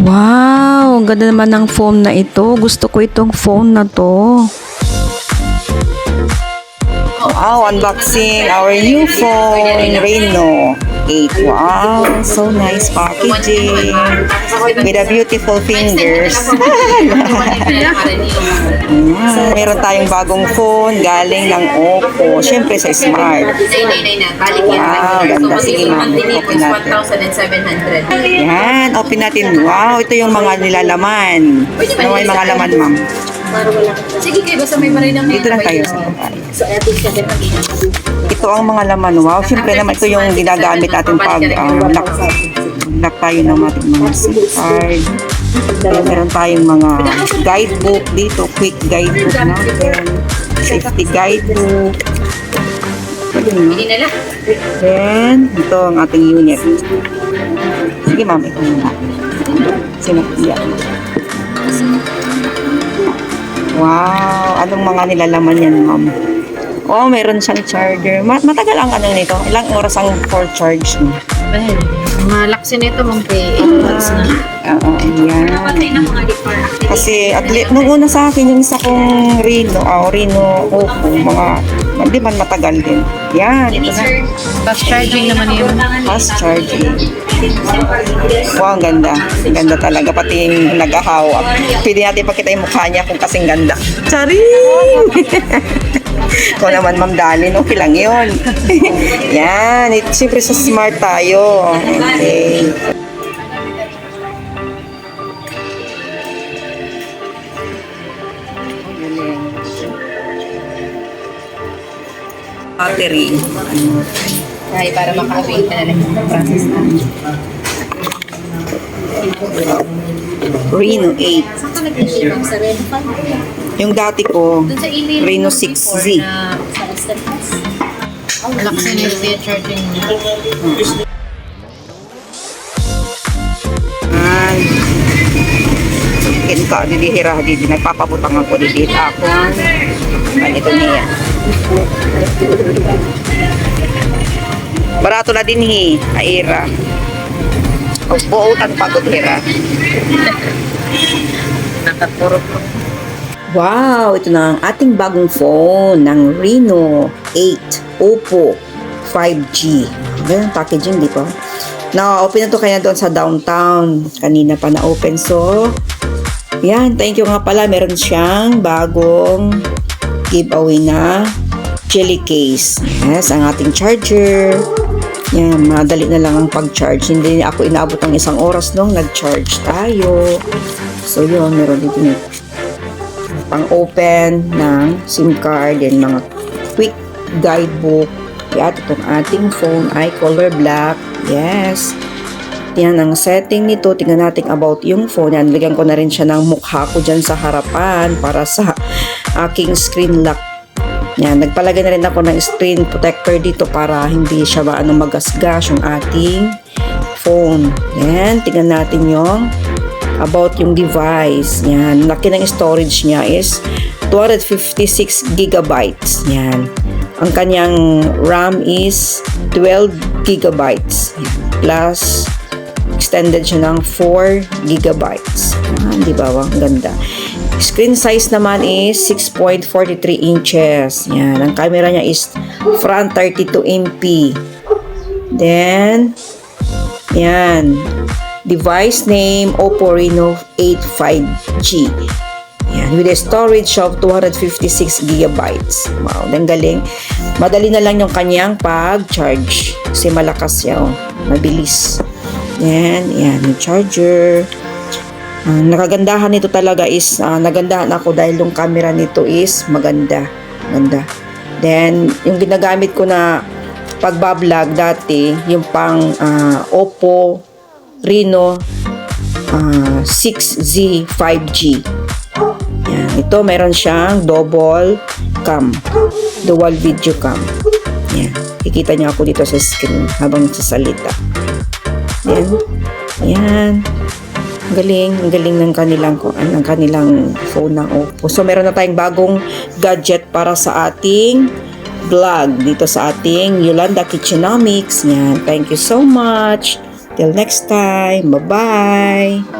Wow, ang ganda naman ng phone na ito. Gusto ko itong phone na to. Wow, unboxing our new phone, Reno 8. Wow, so nice packaging. With a beautiful fingers. Meron tayong bagong phone galing ng Oppo. Siyempre sa Smart. Wow, ganda. Sige, ma'am. Open natin. 1,700. Yan, open natin. Wow, ito yung mga nilalaman. Ano may mga laman, ma'am? Sige kayo, basta may marinang Dito lang tayo sa baba. Ito ang mga laman. Wow, siyempre naman ito yung ginagamit natin pag uh, lock, lock tayo ng ating mga SIM card. Then, meron tayong mga guidebook dito, quick guidebook natin, safety guidebook. Hindi na lang. Then, ito ang ating unit. Sige ma'am, ito muna. Sinakya. Wow, anong mga nilalaman yan ma'am? Oh, meron siyang charger. Ma- matagal ang ano nito. Ilang oras ang for charge mo? Ay, malaki nito mong kay 8 months na. Oo, yan. Kasi at least, nung una sa akin, yung isa kong Reno, oh, Reno Oppo, mga, hindi man matagal din. Yan, ito na. Fast charging naman yun. Fast charging. Wow, ang ganda. Ang ganda talaga. Pati yung nag-ahawak. Pwede natin pakita yung mukha niya kung kasing ganda. Charing! Ikaw naman, Ma'am Dalin. Okay lang yun. Yan. It, siyempre sa smart tayo. Okay. Battery. Ay, para maka-avail ka na lang yung process na. Reno 8. Saan ka nag-ship sa Red Yung dati ko, Reno mo 6Z. before na yung charging niya. Ay. Kin ka, didihira, didi, nagpapabutang ako, didit ako. Barato na din hi, aira. Buutan pagod hira. Nakaturo po. Wow, ito na ang ating bagong phone ng Reno 8 Oppo 5G. Ganyan packaging, di ba? Na-open na to kaya doon sa downtown. Kanina pa na-open. So, yan. Thank you nga pala. Meron siyang bagong giveaway na jelly case. Yes, ang ating charger. Yan, madali na lang ang pag-charge. Hindi ako inaabot ng isang oras nung nag-charge tayo. So, yun. Meron dito na pang-open ng SIM card and mga quick guidebook. At itong ating phone ay color black. Yes. Yan ang setting nito. Tingnan natin about yung phone. Yan, lagyan ko na rin siya ng mukha ko dyan sa harapan para sa aking screen lock. Yan, nagpalagay na rin ako ng screen protector dito para hindi siya maano magasgas yung ating phone. Yan, tingnan natin yung about yung device. Yan, laki ng storage niya is 256 gigabytes. Yan. Ang kanyang RAM is 12 gigabytes. Plus, extended siya ng 4 gigabytes. Ah, di ba? Ang ganda. Screen size naman is 6.43 inches. Yan. Ang camera niya is front 32 MP. Then, yan. Device name Oppo Reno 8 5G. Yan, with a storage of 256 gigabytes. Wow, ang galing. Madali na lang yung kanyang pag-charge. Kasi malakas siya, oh. Mabilis. Yan, yan, yung charger. Ang nakagandahan nito talaga is, ah, nagandahan ako dahil yung camera nito is maganda. Ganda. Then, yung ginagamit ko na pagbablog dati, yung pang ah, Oppo Reno ah, 6Z 5G. Yan. Ito, meron siyang double cam. Dual video cam. Yan. Kikita niyo ako dito sa screen habang nagsasalita. Yan. Yan. Galing, galing ng kanilang ng kanilang phone ng Oppo. So meron na tayong bagong gadget para sa ating vlog dito sa ating Yolanda Kitchenomics. Yan. Thank you so much. Till next time. Bye-bye.